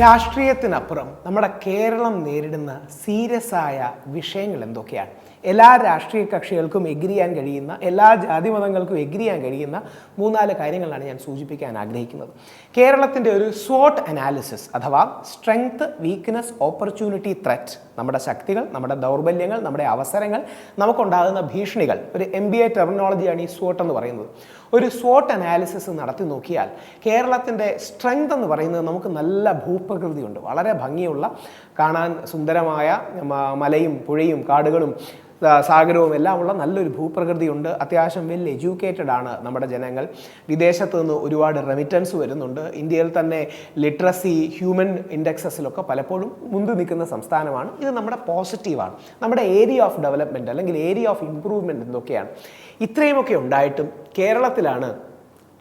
രാഷ്ട്രീയത്തിനപ്പുറം നമ്മുടെ കേരളം നേരിടുന്ന സീരിയസ് ആയ വിഷയങ്ങൾ എന്തൊക്കെയാണ്? എല്ലാ രാഷ്ട്രീയ കക്ഷികൾക്കും എഗ്രി ചെയ്യാൻ കഴിയുന്ന എല്ലാ ജാതി മതങ്ങൾക്കും എഗ്രി ചെയ്യാൻ കഴിയുന്ന മൂന്നാൽ കാര്യങ്ങളാണ് ഞാൻ സൂചിപ്പിക്കാൻ ആഗ്രഹിക്കുന്നത്. കേരളത്തിന്റെ ഒരു സ്വോട്ട് അനാലിസിസ് അഥവാ സ്ട്രെങ്ത് വീക്ക്നെസ് ഓപ്പർച്യൂണിറ്റി ത്രെറ്റ് നമ്മുടെ ശക്തികൾ നമ്മുടെ ദൗർബല്യങ്ങൾ നമ്മുടെ അവസരങ്ങൾ നമുക്കുണ്ടാകുന്ന ഭീഷണികൾ. ഒരു എം ബി എ ടെർമിനോളജിയാണ് ഈ സ്വോട്ട് എന്ന് പറയുന്നത്. ഒരു സ്വോട്ട് അനാലിസിസ് നടത്തി നോക്കിയാൽ കേരളത്തിന്റെ സ്ട്രെങ്ത് എന്ന് പറയുന്നത് നമുക്ക് നല്ല ഭൂപ്രകൃതിയുണ്ട്. വളരെ ഭംഗിയുള്ള കാണാൻ സുന്ദരമായ മലയും പുഴയും കാടുകളും സാഗരവും എല്ലാം ഉള്ള നല്ലൊരു ഭൂപ്രകൃതിയുണ്ട്. അത്യാവശ്യം വെൽ എഡ്യൂക്കേറ്റഡ് ആണ് നമ്മുടെ ജനങ്ങൾ. വിദേശത്ത് നിന്ന് ഒരുപാട് റെമിറ്റൻസ് വരുന്നുണ്ട്. ഇന്ത്യയിൽ തന്നെ ലിറ്ററസി ഹ്യൂമൻ ഇൻഡെക്സസിലൊക്കെ പലപ്പോഴും മുന്തി നിൽക്കുന്ന സംസ്ഥാനമാണ്. ഇത് നമ്മുടെ പോസിറ്റീവാണ് നമ്മുടെ ഏരിയ ഓഫ് ഡെവലപ്മെന്റ് അല്ലെങ്കിൽ ഏരിയ ഓഫ് ഇമ്പ്രൂവ്മെന്റ് എന്തൊക്കെയാണ് ഇത്രയുമൊക്കെ ഉണ്ടായിട്ടും കേരളത്തിലാണ്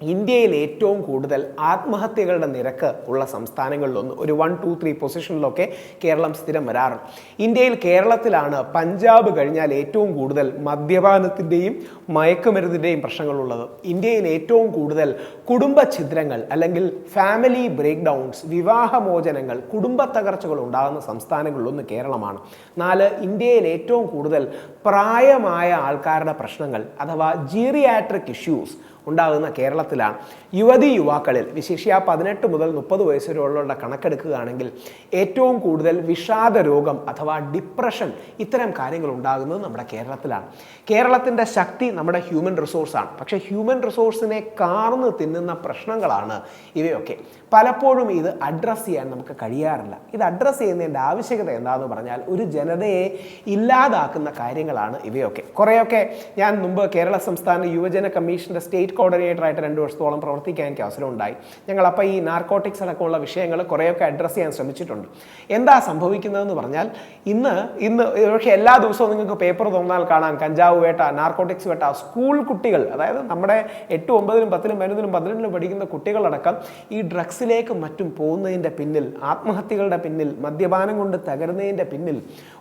ഇന്ത്യയിൽ ഏറ്റവും കൂടുതൽ ആത്മഹത്യകളുടെ നിരക്ക് ഉള്ള സംസ്ഥാനങ്ങളിലൊന്ന് ഒരു വൺ ടു ത്രീ പൊസിഷനിലൊക്കെ കേരളം സ്ഥിരം വരാറുണ്ട്. ഇന്ത്യയിൽ കേരളത്തിലാണ് പഞ്ചാബ് കഴിഞ്ഞാൽ ഏറ്റവും കൂടുതൽ മദ്യപാനത്തിന്റെയും മയക്കുമരുന്നിന്റെയും പ്രശ്നങ്ങളുള്ളത്. ഇന്ത്യയിൽ ഏറ്റവും കൂടുതൽ കുടുംബ ഛിദ്രങ്ങൾ അല്ലെങ്കിൽ ഫാമിലി ബ്രേക്ക് ഡൗൺസ് വിവാഹമോചനങ്ങൾ കുടുംബ തകർച്ചകൾ ഉണ്ടാകുന്ന സംസ്ഥാനങ്ങളിലൊന്ന് കേരളമാണ്. നാല് ഇന്ത്യയിൽ ഏറ്റവും കൂടുതൽ പ്രായമായ ആൾക്കാരുടെ പ്രശ്നങ്ങൾ അഥവാ ജീറിയാട്രിക് ഇഷ്യൂസ് ഉണ്ടാകുന്ന കേരളത്തിലാണ് യുവതി യുവാക്കളിൽ വിശേഷിയ പതിനെട്ട് മുതൽ മുപ്പത് വയസ്സ് വരെയുള്ള കണക്കെടുക്കുകയാണെങ്കിൽ ഏറ്റവും കൂടുതൽ വിഷാദ രോഗം അഥവാ ഡിപ്രഷൻ ഇത്തരം കാര്യങ്ങൾ ഉണ്ടാകുന്നത് നമ്മുടെ കേരളത്തിലാണ്. കേരളത്തിന്റെ ശക്തി നമ്മുടെ ഹ്യൂമൻ റിസോഴ്സാണ് പക്ഷേ ഹ്യൂമൻ റിസോഴ്സിനെ കാർന്ന് തിന്നുന്ന പ്രശ്നങ്ങളാണ് ഇവയൊക്കെ. പലപ്പോഴും ഇത് അഡ്രസ്സ് ചെയ്യാൻ നമുക്ക് കഴിയാറില്ല. ഇത് അഡ്രസ്സ് ചെയ്യുന്നതിന്റെ ആവശ്യകത എന്താണെന്ന് പറഞ്ഞാൽ ഒരു ജനതയെ ഇല്ലാതാക്കുന്ന കാര്യങ്ങളാണ് ഇവയൊക്കെ. കുറേയൊക്കെ ഞാൻ മുമ്പ് കേരള സംസ്ഥാന യുവജന കമ്മീഷന്റെ സ്റ്റേറ്റ് കോർഡിനേറ്ററായിട്ട് രണ്ട് വർഷത്തോളം പ്രവർത്തിക്കാൻ എനിക്ക് അവസരം ഉണ്ടായി ഞങ്ങൾ അപ്പോൾ ഈ നാർക്കോട്ടിക്സ് അടക്കമുള്ള വിഷയങ്ങൾ കുറേയൊക്കെ അഡ്രസ്സ് ചെയ്യാൻ ശ്രമിച്ചിട്ടുണ്ട്. എന്താ സംഭവിക്കുന്നതെന്ന് പറഞ്ഞാൽ ഇന്ന് ഇന്ന് പക്ഷേ എല്ലാ ദിവസവും നിങ്ങൾക്ക് പേപ്പർ തോന്നാൽ കാണാം. കഞ്ചാവ് വേട്ട നാർക്കോട്ടിക്സ് വേട്ട സ്കൂൾ കുട്ടികൾ അതായത് നമ്മുടെ എട്ടും ഒമ്പതിലും പത്തിലും പതിനൊന്നിലും പന്ത്രണ്ടിലും പഠിക്കുന്ന കുട്ടികളടക്കം ഈ ഡ്രഗ്സിലേക്ക് മറ്റും പോകുന്നതിന്റെ പിന്നിൽ ആത്മഹത്യകളുടെ പിന്നിൽ മദ്യപാനം കൊണ്ട് തകരുന്നതിന്റെ പിന്നിൽ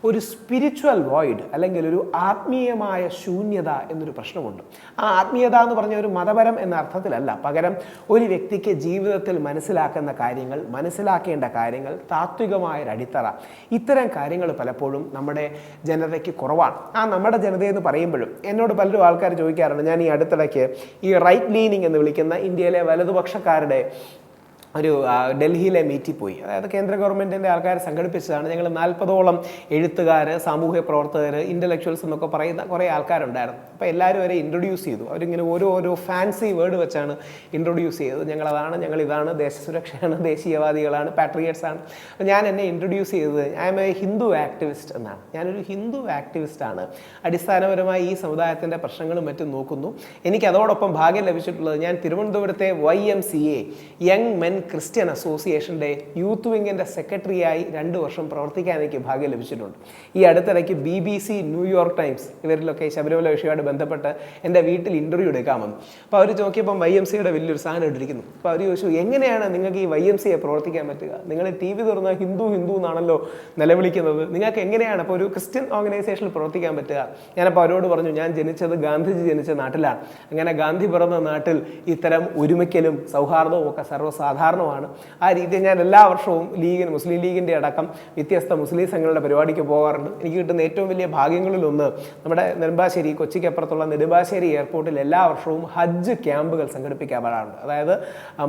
ഒരു സ്പിരിച്വൽ വോയിഡ് അല്ലെങ്കിൽ ഒരു ആത്മീയമായ ശൂന്യത എന്നൊരു പ്രശ്നമുണ്ട്. ആ ആത്മീയത എന്ന് പറഞ്ഞ ഒരു മതപരം എന്ന അർത്ഥത്തിലല്ല. പകരം ഒരു വ്യക്തിക്ക് ജീവിതത്തിൽ മനസ്സിലാക്കുന്ന കാര്യങ്ങൾ മനസ്സിലാക്കേണ്ട കാര്യങ്ങൾ താത്വികമായ ഒരു അടിത്തറ. ഇത്തരം കാര്യങ്ങൾ പലപ്പോഴും നമ്മുടെ ജനതയ്ക്ക് കുറവാണ്. ആ നമ്മുടെ ജനതയെന്ന് പറയുമ്പോഴും എന്നോട് പലരും ആൾക്കാർ ചോദിക്കാറുണ്ട്. ഞാൻ ഈ അടുത്തിടയ്ക്ക് ഈ റൈറ്റ് ലീനിങ് എന്ന് വിളിക്കുന്ന ഇന്ത്യയിലെ വലതുപക്ഷക്കാരുടെ ഒരു ഡൽഹിയിലെ മീറ്റിൽ പോയി. അതായത് കേന്ദ്ര ഗവൺമെന്റിന്റെ ആൾക്കാർ സംഘടിപ്പിച്ചതാണ്. ഞങ്ങൾ നാൽപ്പതോളം എഴുത്തുകാർ സാമൂഹ്യ പ്രവർത്തകർ ഇന്റലക്ച്വൽസ് എന്നൊക്കെ പറയുന്ന കുറേ ആൾക്കാരുണ്ടായിരുന്നു. അപ്പോൾ എല്ലാവരും അവരെ ഇൻട്രൊഡ്യൂസ് ചെയ്തു. അവരിങ്ങനെ ഓരോ ഓരോ ഫാൻസി വേർഡ് വെച്ചാണ് ഇൻട്രൊഡ്യൂസ് ചെയ്തത്. ഞങ്ങളതാണ് ഞങ്ങളിതാണ് ദേശസുരക്ഷയാണ് ദേശീയവാദികളാണ് പാട്രിയറ്റ്സ് ആണ്. അപ്പോൾ ഞാൻ എന്നെ ഇൻട്രൊഡ്യൂസ് ചെയ്തത് I am a Hindu activist എന്നാണ്. ഞാനൊരു ഹിന്ദു ആക്ടിവിസ്റ്റ് ആണ്. അടിസ്ഥാനപരമായി ഈ സമുദായത്തിന്റെ പ്രശ്നങ്ങളും മറ്റും നോക്കുന്നു. എനിക്ക് അതോടൊപ്പം ഭാഗ്യം ലഭിച്ചിട്ടുള്ളത് ഞാൻ തിരുവനന്തപുരത്തെ Y M C A young men Christian അസോസിയേഷന്റെ യൂത്ത് വിങ്ങിന്റെ സെക്രട്ടറിയായി രണ്ട് വർഷം പ്രവർത്തിക്കാൻ എനിക്ക് ഭാഗ്യം ലഭിച്ചിട്ടുണ്ട്. ഈ അടുത്തിടയ്ക്ക് B B C New York Times ഇവരിലൊക്കെ Sabarimala വിഷയമായിട്ട് ബന്ധപ്പെട്ട് എന്റെ വീട്ടിൽ ഇന്റർവ്യൂ എടുക്കാൻ വന്നു. അപ്പോൾ അവർ നോക്കിയപ്പം വൈ എം സിയുടെ വലിയൊരു സാധനം ഇട്ടിരിക്കുന്നു. അപ്പോൾ അവർ ചോദിച്ചു എങ്ങനെയാണ് നിങ്ങൾക്ക് ഈ വൈ എം സിയെ പ്രവർത്തിക്കാൻ പറ്റുക? നിങ്ങൾ ടി വി തുറന്ന ഹിന്ദു ഹിന്ദു എന്നാണല്ലോ നിലവിളിക്കുന്നത്. നിങ്ങൾക്ക് എങ്ങനെയാണ് അപ്പോൾ ഒരു ക്രിസ്ത്യൻ ഓർഗനൈസേഷനിൽ പ്രവർത്തിക്കാൻ പറ്റുക? ഞാനപ്പോൾ അവരോട് പറഞ്ഞു ഞാൻ ജനിച്ചത് ഗാന്ധിജി ജനിച്ച നാട്ടിലാണ്. അങ്ങനെ ഗാന്ധി പിറന്ന നാട്ടിൽ ഇത്തരം ഒരുമിക്കലും സൗഹാർദ്ദവും ഒക്കെ സർവസാധാരണമാണ് ആ രീതിയിൽ ഞാൻ എല്ലാ വർഷവും ലീഗിന് മുസ്ലിം ലീഗിന്റെ അടക്കം വ്യത്യസ്ത മുസ്ലിം സംഘങ്ങളുടെ പരിപാടിക്ക് പോകാറുണ്ട്. എനിക്ക് കിട്ടുന്ന ഏറ്റവും വലിയ ഭാഗ്യങ്ങളിലൊന്ന് നമ്മുടെ നെടുമ്പാശ്ശേരി കൊച്ചിക്കപ്പുറത്തുള്ള നെടുമ്പാശ്ശേരി എയർപോർട്ടിൽ എല്ലാ വർഷവും ഹജ്ജ് ക്യാമ്പുകൾ സംഘടിപ്പിക്കാറുണ്ട്. അതായത്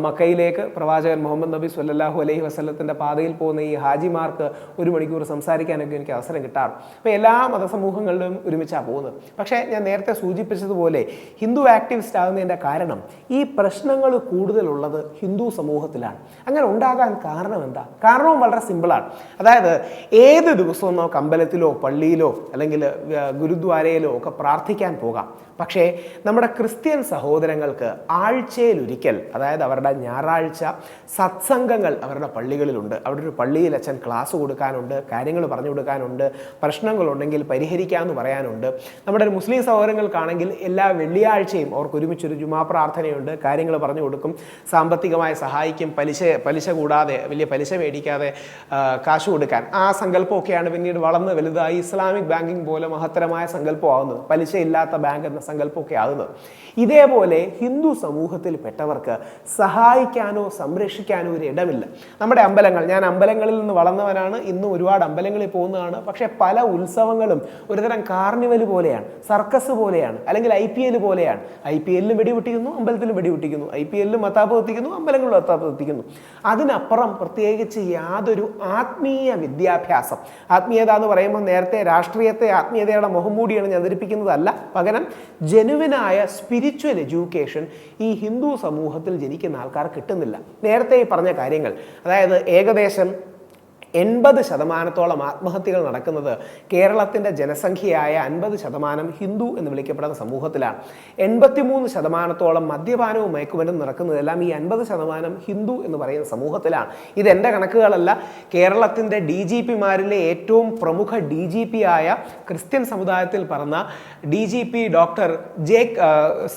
മക്കയിലേക്ക് പ്രവാചകൻ മുഹമ്മദ് നബി സ്വല്ലല്ലാഹു അലൈഹി വസ്ലത്തിന്റെ പാതയിൽ പോകുന്ന ഈ ഹാജിമാർക്ക് ഒരു മണിക്കൂർ സംസാരിക്കാനൊക്കെ എനിക്ക് അവസരം കിട്ടാറ് അപ്പോൾ എല്ലാ മതസമൂഹങ്ങളിലും ഒരുമിച്ചാണ് പോകുന്നത്. പക്ഷേ ഞാൻ നേരത്തെ സൂചിപ്പിച്ചതുപോലെ ഹിന്ദു ആക്ടിവിസ്റ്റ് ആകുന്നതിന്റെ കാരണം ഈ പ്രശ്നങ്ങൾ കൂടുതലുള്ളത് ഹിന്ദു സമൂഹത്തിലാണ്. അങ്ങനെ ഉണ്ടാകാൻ കാരണം എന്താ? കാരണവും വളരെ സിമ്പിളാണ് അതായത് ഏത് ദിവസവും നമുക്ക് അമ്പലത്തിലോ പള്ളിയിലോ അല്ലെങ്കിൽ ഗുരുദ്വാരയിലോ ഒക്കെ പ്രാർത്ഥിക്കാൻ പോകാം. പക്ഷേ നമ്മുടെ ക്രിസ്ത്യൻ സഹോദരങ്ങൾക്ക് ആഴ്ചയിലൊരിക്കൽ അതായത് അവരുടെ ഞായറാഴ്ച സത്സംഗങ്ങൾ അവരുടെ പള്ളികളിലുണ്ട്. അവിടെ ഒരു പള്ളിയിൽ അച്ഛൻ ക്ലാസ് കൊടുക്കാനുണ്ട് കാര്യങ്ങൾ പറഞ്ഞു കൊടുക്കാനുണ്ട് പ്രശ്നങ്ങളുണ്ടെങ്കിൽ പരിഹരിക്കാമെന്ന് പറയാനുണ്ട്. നമ്മുടെ മുസ്ലിം സഹോദരങ്ങൾക്കാണെങ്കിൽ എല്ലാ വെള്ളിയാഴ്ചയും അവർക്ക് ഒരുമിച്ചൊരു ജുമാ പ്രാർത്ഥനയുണ്ട് കാര്യങ്ങൾ പറഞ്ഞു കൊടുക്കും സാമ്പത്തികമായി സഹായിക്കും. സഹായിക്കും പലിശ പലിശ കൂടാതെ വലിയ പലിശ മേടിക്കാതെ കാശ് കൊടുക്കാൻ. ആ സങ്കല്പമൊക്കെയാണ് പിന്നീട് വളർന്ന് വലുതായി ഇസ്ലാമിക് ബാങ്കിങ് പോലെ മഹത്തരമായ സങ്കല്പമാകുന്നത്. പലിശയില്ലാത്ത ബാങ്ക് എന്ന സങ്കല്പമൊക്കെ ആകുന്നത്. ഇതേപോലെ ഹിന്ദു സമൂഹത്തിൽ പെട്ടവർക്ക് സഹായിക്കാനോ സംരക്ഷിക്കാനോ ഒരു ഇടമില്ല. നമ്മുടെ അമ്പലങ്ങൾ ഞാൻ അമ്പലങ്ങളിൽ നിന്ന് വളർന്നവനാണ്. ഇന്നും ഒരുപാട് അമ്പലങ്ങളിൽ പോകുന്നതാണ്. പക്ഷേ പല ഉത്സവങ്ങളും ഒരുതരം കാർണിവൽ പോലെയാണ് സർക്കസ് പോലെയാണ് അല്ലെങ്കിൽ ഐ പി എൽ പോലെയാണ്. ഐ പി എല്ലിലും വെടിപൊട്ടിക്കുന്നു അമ്പലത്തിലും വെടിപൊട്ടിക്കുന്നു ഐ പി എല്ലിലും മത്താപ്പ് എത്തിക്കുന്നു അമ്പലങ്ങളിലും മത്താപ്പ് എത്തിക്കുന്നു അതിനപ്പുറം പ്രത്യേകിച്ച് യാതൊരു ആത്മീയ വിദ്യാഭ്യാസം. ആത്മീയത എന്ന് പറയുമ്പോൾ നേരത്തെ രാഷ്ട്രീയത്തെ ആത്മീയതയുടെ മുഖംമൂടിയാണ് ഞാൻ ധരിപ്പിക്കുന്നതല്ല പകരം ജനുവിനായ സ്പിരിച്വൽ എഡ്യൂക്കേഷൻ ഈ ഹിന്ദു സമൂഹത്തിൽ ജനിക്കുന്ന ആൾക്കാർ കിട്ടുന്നില്ല. നേരത്തെ ഈ പറഞ്ഞ കാര്യങ്ങൾ അതായത് ഏകദേശം എൺപത് ശതമാനത്തോളം ആത്മഹത്യകൾ നടക്കുന്നത് കേരളത്തിന്റെ ജനസംഖ്യയായ അൻപത് ശതമാനം ഹിന്ദു എന്ന് വിളിക്കപ്പെടുന്ന സമൂഹത്തിലാണ്. എൺപത്തിമൂന്ന് ശതമാനത്തോളം മദ്യപാനവും മയക്കുമരുന്നും നടക്കുന്നതെല്ലാം ഈ അൻപത് ശതമാനം ഹിന്ദു എന്ന് പറയുന്ന സമൂഹത്തിലാണ്. ഇത് ഇതെന്റെ കണക്കുകളല്ല കേരളത്തിന്റെ ഡി ജി പിമാരിലെ ഏറ്റവും പ്രമുഖ ഡി ജി പി ആയ ക്രിസ്ത്യൻ സമുദായത്തിൽ പറഞ്ഞ D G P doctor J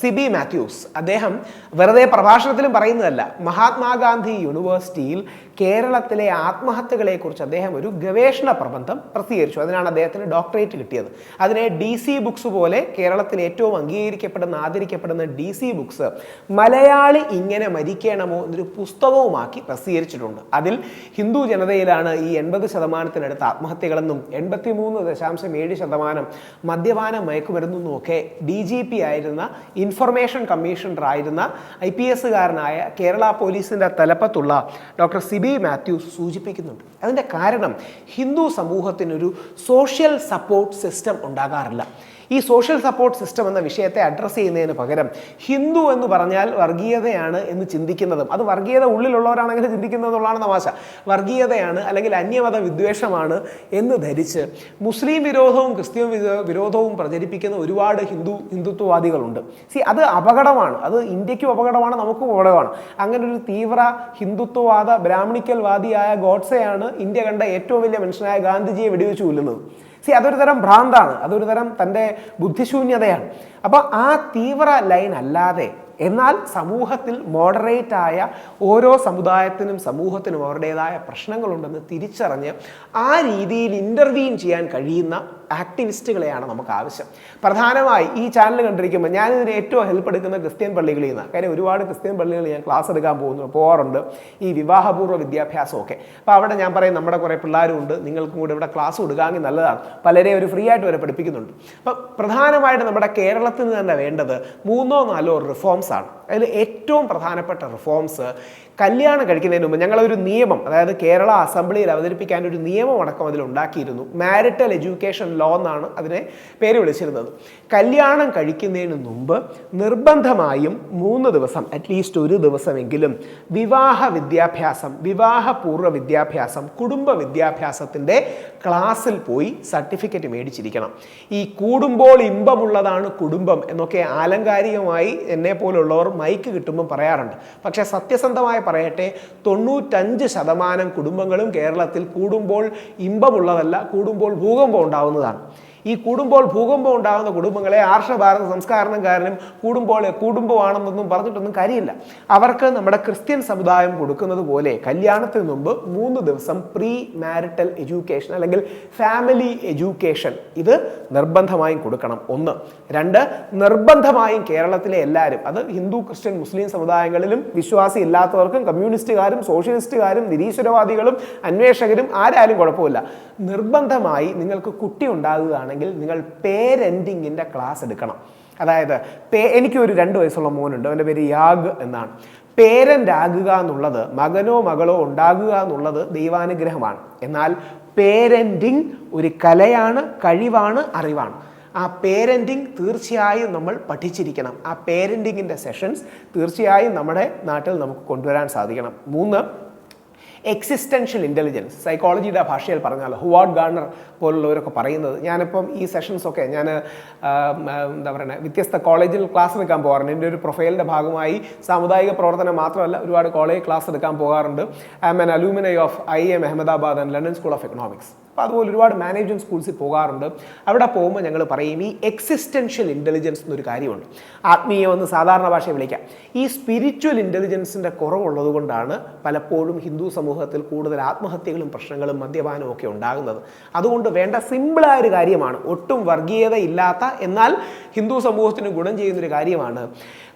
Siby Mathews. അദ്ദേഹം വെറുതെ പ്രഭാഷണത്തിലും പറയുന്നതല്ല മഹാത്മാഗാന്ധി യൂണിവേഴ്സിറ്റിയിൽ കേരളത്തിലെ ആത്മഹത്യകളെക്കുറിച്ച് അദ്ദേഹം ഒരു ഗവേഷണ പ്രബന്ധം പ്രസിദ്ധീകരിച്ചു. അതിനാണ് അദ്ദേഹത്തിന് ഡോക്ടറേറ്റ് കിട്ടിയത്. അതിനെ ഡി സി ബുക്സ് പോലെ കേരളത്തിൽ ഏറ്റവും അംഗീകരിക്കപ്പെടുന്ന ആദരിക്കപ്പെടുന്ന ഡി സി ബുക്സ് മലയാളി ഇങ്ങനെ മരിക്കണമോ എന്നൊരു പുസ്തകവുമാക്കി പ്രസിദ്ധീകരിച്ചിട്ടുണ്ട്. അതിൽ ഹിന്ദു ജനതയിലാണ് ഈ എൺപത് ശതമാനത്തിനടുത്ത് ആത്മഹത്യകളെന്നും എൺപത്തി മൂന്ന് ദശാംശം ഏഴ് ശതമാനം മദ്യപാന മയക്കുമരുന്നെന്നും ഒക്കെ ഡി ജി പി ആയിരുന്ന ഇൻഫർമേഷൻ കമ്മീഷണർ ആയിരുന്ന ഐ പി എസുകാരനായ കേരള പോലീസിന്റെ തലപ്പത്തുള്ള ഡോക്ടർ സിബി മാത്യൂസ് സൂചിപ്പിക്കുന്നുണ്ട്. അതിന്റെ കാരണം ഹിന്ദു സമൂഹത്തിനൊരു സോഷ്യൽ സപ്പോർട്ട് സിസ്റ്റം ഉണ്ടാകാറില്ല. ഈ സോഷ്യൽ സപ്പോർട്ട് സിസ്റ്റം എന്ന വിഷയത്തെ അഡ്രസ്സ് ചെയ്യുന്നതിന് പകരം ഹിന്ദു എന്ന് പറഞ്ഞാൽ വർഗീയതയാണ് എന്ന് ചിന്തിക്കുന്നതും. അത് വർഗീയത ഉള്ളിലുള്ളവരാണെങ്കിൽ ചിന്തിക്കുന്നതെന്നുള്ളതാണ് തമാശ. വർഗീയതയാണ് അല്ലെങ്കിൽ അന്യമത വിദ്വേഷമാണ് എന്ന് ധരിച്ച് മുസ്ലിം വിരോധവും ക്രിസ്ത്യൻ വിരോധവും പ്രചരിപ്പിക്കുന്ന ഒരുപാട് ഹിന്ദു ഹിന്ദുത്വവാദികളുണ്ട്. സി അത് അപകടമാണ്. അത് ഇന്ത്യക്കും അപകടമാണ് നമുക്കും അപകടമാണ്. അങ്ങനെ ഒരു തീവ്ര ഹിന്ദുത്വവാദ ബ്രാഹ്മണിക്കൽവാദിയായ ഗോഡ്സെയാണ് ഇന്ത്യ കണ്ട ഏറ്റവും വലിയ മനുഷ്യനായ ഗാന്ധിജിയെ വെടിവെച്ച് കൊല്ലുന്നത്. സി അതൊരു തരം ഭ്രാന്താണ്. അതൊരു തരം തന്റെ ബുദ്ധിശൂന്യതയാണ്. അപ്പോൾ ആ തീവ്ര ലൈൻ അല്ലാതെ എന്നാൽ സമൂഹത്തിൽ മോഡറേറ്റ് ആയ ഓരോ സമുദായത്തിനും സമൂഹത്തിനും അവരുടേതായ പ്രശ്നങ്ങളുണ്ടെന്ന് തിരിച്ചറിഞ്ഞ് ആ രീതിയിൽ ഇന്റർവീൻ ചെയ്യാൻ കഴിയുന്ന ആക്ടിവിസ്റ്റുകളെയാണ് നമുക്ക് ആവശ്യം പ്രധാനമായി ഈ ചാനൽ കണ്ടിരിക്കുമ്പോൾ ഞാനിതിന് ഏറ്റവും ഹെൽപ്പ് എടുക്കുന്ന ക്രിസ്ത്യൻ പള്ളികളിൽ നിന്ന് കാര്യം ഒരുപാട് ക്രിസ്ത്യൻ പള്ളികളിൽ ഞാൻ ക്ലാസ് എടുക്കാൻ പോകുന്നു പോകാറുണ്ട് ഈ വിവാഹപൂർവ വിദ്യാഭ്യാസമൊക്കെ. അപ്പോൾ അവിടെ ഞാൻ പറയും നമ്മുടെ കുറേ പിള്ളേരും ഉണ്ട് നിങ്ങൾക്കും കൂടെ ഇവിടെ ക്ലാസ് കൊടുക്കാമെങ്കിൽ നല്ലതാണ്. പലരെയും ഒരു ഫ്രീ ആയിട്ട് വരെ പഠിപ്പിക്കുന്നുണ്ട്. അപ്പോൾ പ്രധാനമായിട്ട് നമ്മുടെ കേരളത്തിൽ നിന്ന് തന്നെ വേണ്ടത് മൂന്നോ നാലോ റിഫോംസ് ആണ്. അതിൽ ഏറ്റവും പ്രധാനപ്പെട്ട റിഫോംസ് കല്യാണം കഴിക്കുന്നതിന് മുമ്പ് ഞങ്ങളൊരു നിയമം അതായത് കേരള അസംബ്ലിയിൽ അവതരിപ്പിക്കാൻ ഒരു നിയമം അടക്കം അതിൽ ഉണ്ടാക്കിയിരുന്നു മാരിറ്റൽ എഡ്യൂക്കേഷൻ ലോ എന്നാണ് അതിനെ പേര് വിളിച്ചിരുന്നത്. കല്യാണം കഴിക്കുന്നതിന് മുമ്പ് നിർബന്ധമായും മൂന്ന് ദിവസം അറ്റ്ലീസ്റ്റ് ഒരു ദിവസമെങ്കിലും വിവാഹ വിദ്യാഭ്യാസം വിവാഹപൂർവ വിദ്യാഭ്യാസം കുടുംബ വിദ്യാഭ്യാസത്തിന്റെ ക്ലാസ്സിൽ പോയി സർട്ടിഫിക്കറ്റ് മേടിച്ചിരിക്കണം. ഈ കൂടുമ്പോൾ ഇമ്പമുള്ളതാണ് കുടുംബം എന്നൊക്കെ ആലങ്കാരികമായി എന്നെ പോലുള്ളവർ മൈക്ക് കിട്ടുമ്പോൾ പറയാറുണ്ട്. പക്ഷേ സത്യസന്ധമായി പറയട്ടെ തൊണ്ണൂറ്റഞ്ച് ശതമാനം കുടുംബങ്ങളും കേരളത്തിൽ കൂടുമ്പോൾ ഇമ്പമുള്ളതല്ല കൂടുമ്പോൾ ഭൂകമ്പം ഉണ്ടാവുന്നതാണ്. ഈ കൂടുമ്പോൾ ഭൂകമ്പം ഉണ്ടാകുന്ന കുടുംബങ്ങളെ ആർഷഭാരത സംസ്കാരണക്കാരനും കൂടുമ്പോൾ കുടുംബമാണെന്നൊന്നും പറഞ്ഞിട്ടൊന്നും കാര്യമില്ല. അവർക്ക് നമ്മുടെ ക്രിസ്ത്യൻ സമുദായം കൊടുക്കുന്നത് പോലെ കല്യാണത്തിന് മുമ്പ് മൂന്ന് ദിവസം പ്രീ മാരിറ്റൽ എഡ്യൂക്കേഷൻ അല്ലെങ്കിൽ ഫാമിലി എഡ്യൂക്കേഷൻ ഇത് നിർബന്ധമായും കൊടുക്കണം. ഒന്ന്. രണ്ട് നിർബന്ധമായും കേരളത്തിലെ എല്ലാവരും അത് ഹിന്ദു ക്രിസ്ത്യൻ മുസ്ലിം സമുദായങ്ങളിലും വിശ്വാസി ഇല്ലാത്തവർക്കും കമ്മ്യൂണിസ്റ്റുകാരും സോഷ്യലിസ്റ്റുകാരും നിരീശ്വരവാദികളും അന്വേഷകരും ആരായാലും കുഴപ്പമില്ല. നിർബന്ധമായി നിങ്ങൾക്ക് കുട്ടി ഉണ്ടാകുകയാണെങ്കിൽ നിങ്ങൾ പേരന്റിങ്ങിന്റെ ക്ലാസ് എടുക്കണം. അതായത് പേ എനിക്കൊരു രണ്ട് വയസ്സുള്ള മോനുണ്ട് അവന്റെ പേര് യാഗ് എന്നാണ്. പേരന്റ് ആകുക എന്നുള്ളത് മകനോ മകളോ ഉണ്ടാകുക എന്നുള്ളത് ദൈവാനുഗ്രഹമാണ്. എന്നാൽ പേരന്റിങ് ഒരു കലയാണ് കഴിവാണ് അറിവാണ്. ആ പേരന്റിങ് തീർച്ചയായും നമ്മൾ പഠിച്ചിരിക്കണം. ആ പേരന്റിങ്ങിന്റെ സെഷൻസ് തീർച്ചയായും നമ്മുടെ നാട്ടിൽ നമുക്ക് കൊണ്ടുവരാൻ സാധിക്കണം. മൂന്ന് എക്സിസ്റ്റൻഷ്യൽ ഇന്റലിജൻസ് സൈക്കോളജിയുടെ ഭാഷയിൽ പറഞ്ഞാൽ ഹുവാർഡ് ഗാർണർ പോലുള്ളവരൊക്കെ പറയുന്നത്. ഞാനിപ്പം ഈ സെഷൻസൊക്കെ ഞാൻ എന്താ പറയുക വ്യത്യസ്ത കോളേജിൽ ക്ലാസ് എടുക്കാൻ പോകാറുണ്ട്. എന്റെ ഒരു പ്രൊഫൈലിന്റെ ഭാഗമായി സാമുദായിക പ്രവർത്തനം മാത്രമല്ല ഒരുപാട് കോളേജ് ക്ലാസ് എടുക്കാൻ പോകാറുണ്ട്. I M N alumni of I M Ahmedabad and London school of economics അപ്പോൾ അതുപോലെ ഒരുപാട് മാനേജ്മെന്റ് സ്കൂൾസിൽ പോകാറുണ്ട്. അവിടെ പോകുമ്പോൾ ഞങ്ങൾ പറയും ഈ എക്സിസ്റ്റൻഷ്യൽ ഇന്റലിജൻസ് എന്നൊരു കാര്യമുണ്ട്. ആത്മീയമെന്ന് സാധാരണ ഭാഷയെ വിളിക്കാം. ഈ സ്പിരിച്വൽ ഇന്റലിജൻസിന്റെ കുറവുള്ളതുകൊണ്ടാണ് പലപ്പോഴും ഹിന്ദു സമൂഹത്തിൽ കൂടുതൽ ആത്മഹത്യകളും പ്രശ്നങ്ങളും മദ്യപാനവും ഒക്കെ ഉണ്ടാകുന്നത്. അതുകൊണ്ട് വേണ്ട സിമ്പിളായ ഒരു കാര്യമാണ്. ഒട്ടും വർഗീയത ഇല്ലാത്ത എന്നാൽ ഹിന്ദു സമൂഹത്തിന് ഗുണം ചെയ്യുന്നൊരു കാര്യമാണ്.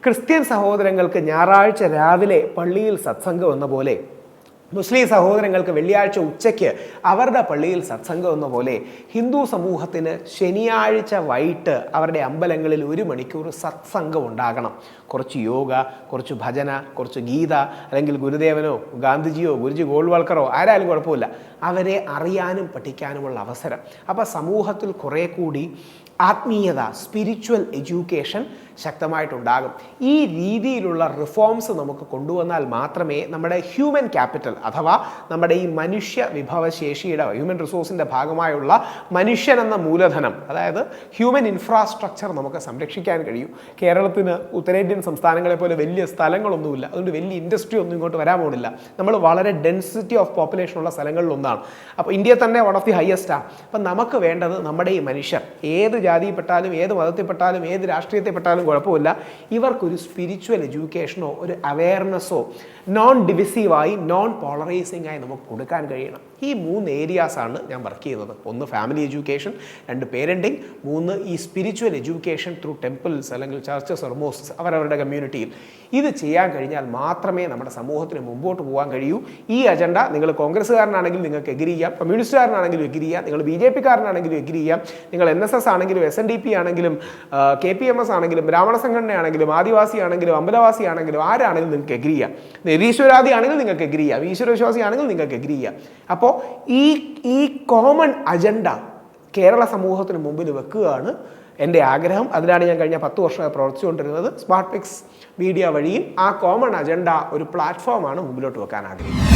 ക്രിസ്ത്യൻ സഹോദരങ്ങൾക്ക് ഞായറാഴ്ച രാവിലെ പള്ളിയിൽ സത്സംഗം എന്ന പോലെ മുസ്ലിം സഹോദരങ്ങൾക്ക് വെള്ളിയാഴ്ച ഉച്ചയ്ക്ക് അവരുടെ പള്ളിയിൽ സത്സംഗം എന്ന പോലെ ഹിന്ദു സമൂഹത്തിന് ശനിയാഴ്ച വൈകിട്ട് അവരുടെ അമ്പലങ്ങളിൽ ഒരു മണിക്കൂർ സത്സംഗം ഉണ്ടാകണം. കുറച്ച് യോഗ കുറച്ച് ഭജന കുറച്ച് ഗീത അല്ലെങ്കിൽ ഗുരുദേവനോ ഗാന്ധിജിയോ ഗുരുജി ഗോൾവാൾക്കറോ ആരായാലും കുഴപ്പമില്ല. അവരെ അറിയാനും പഠിക്കാനുമുള്ള അവസരം. അപ്പോൾ സമൂഹത്തിൽ കുറേ കൂടി ആത്മീയത സ്പിരിച്വൽ എഡ്യൂക്കേഷൻ ശക്തമായിട്ടുണ്ടാകും. ഈ രീതിയിലുള്ള റിഫോംസ് നമുക്ക് കൊണ്ടുവന്നാൽ മാത്രമേ നമ്മുടെ ഹ്യൂമൻ ക്യാപിറ്റൽ അഥവാ നമ്മുടെ ഈ മനുഷ്യ വിഭവശേഷിയുടെ ഹ്യൂമൻ റിസോഴ്സിന്റെ ഭാഗമായുള്ള മനുഷ്യൻ എന്ന മൂലധനം അതായത് ഹ്യൂമൻ ഇൻഫ്രാസ്ട്രക്ചർ നമുക്ക് സംരക്ഷിക്കാൻ കഴിയും. കേരളത്തിന് ഉത്തരേന്ത്യൻ സംസ്ഥാനങ്ങളെ പോലെ വലിയ സ്ഥലങ്ങളൊന്നുമില്ല. അതുകൊണ്ട് വലിയ ഇൻഡസ്ട്രി ഒന്നും ഇങ്ങോട്ട് വരാൻ പോകുന്നില്ല നമ്മൾ വളരെ ഡെൻസിറ്റി ഓഫ് പോപ്പുലേഷൻ ഉള്ള സ്ഥലങ്ങളിലൊന്നാണ്. അപ്പോൾ ഇന്ത്യ തന്നെ വൺ ഓഫ് ദി ഹയസ്റ്റാണ് അപ്പം നമുക്ക് വേണ്ടത് നമ്മുടെ ഈ മനുഷ്യർ ഏത് ജാതിയിൽപ്പെട്ടാലും ഏത് മതത്തിൽപ്പെട്ടാലും ഏത് രാഷ്ട്രീയത്തിൽപ്പെട്ടാലും കുഴപ്പമില്ല. ഇവർക്കൊരു സ്പിരിച്വൽ എഡ്യൂക്കേഷനോ ഒരു അവയർനെസ്സോ നോൺ ഡിവിസീവായി നോൺ പോളറൈസിംഗ് ആയി നമുക്ക് കൊടുക്കാൻ കഴിയണം. ഈ മൂന്ന് ഏരിയാസാണ് ഞാൻ വർക്ക് ചെയ്യുന്നത്. ഒന്ന് ഫാമിലി എഡ്യൂക്കേഷൻ രണ്ട് പേരന്റിങ് മൂന്ന് ഈ സ്പിരിച്വൽ എഡ്യൂക്കേഷൻ ത്രൂ ടെമ്പിൾസ് അല്ലെങ്കിൽ ചർച്ചസ് ഓർ മോസ്റ്റ്സ് അവരവരുടെ കമ്മ്യൂണിറ്റിയിൽ ഇത് ചെയ്യാൻ കഴിഞ്ഞാൽ മാത്രമേ നമ്മുടെ സമൂഹത്തിന് മുമ്പോട്ട് പോകാൻ കഴിയൂ. ഈ അജണ്ട നിങ്ങൾ കോൺഗ്രസ്സുകാരനാണെങ്കിൽ നിങ്ങൾക്ക് എഗ്രി ചെയ്യാം. കമ്മ്യൂണിസ്റ്റുകാരനാണെങ്കിലും എഗ്രി ചെയ്യാം. നിങ്ങൾ ബി ജെ പിക്കാരനാണെങ്കിലും എഗ്രി ചെയ്യാം. നിങ്ങൾ എൻ എസ് എസ് ആണെങ്കിലും എസ് എൻ ഡി പി ആണെങ്കിലും കെ പി എം എസ് ആണെങ്കിലും ബ്രാഹ്മണ സംഘടനയാണെങ്കിലും ആദിവാസി ആണെങ്കിലും അമ്പലവാസി ആണെങ്കിലും ആരാണെങ്കിലും നിങ്ങൾക്ക് എഗ്രി ചെയ്യാം. നിരീശ്വരാദി ആണെങ്കിൽ നിങ്ങൾക്ക് എഗ്രി ചെയ്യാം. ഈശ്വരവിശ്വാസി ആണെങ്കിൽ നിങ്ങൾക്ക് എഗ്രി ചെയ്യാം. അപ്പോൾ ഈ ഈ കോമൺ അജണ്ട കേരള സമൂഹത്തിന് മുമ്പിൽ വെക്കുകയാണ് എന്റെ ആഗ്രഹം. അതിനാണ് ഞാൻ കഴിഞ്ഞ പത്ത് വർഷമായി പ്രവർത്തിച്ചുകൊണ്ടിരുന്നത്. സ്മാർട്ട് പിക്സ് മീഡിയ വഴിയും ആ കോമൺ അജണ്ട ഒരു പ്ലാറ്റ്ഫോമാണ് മുമ്പിലോട്ട് വെക്കാൻ ആഗ്രഹിക്കുന്നത്.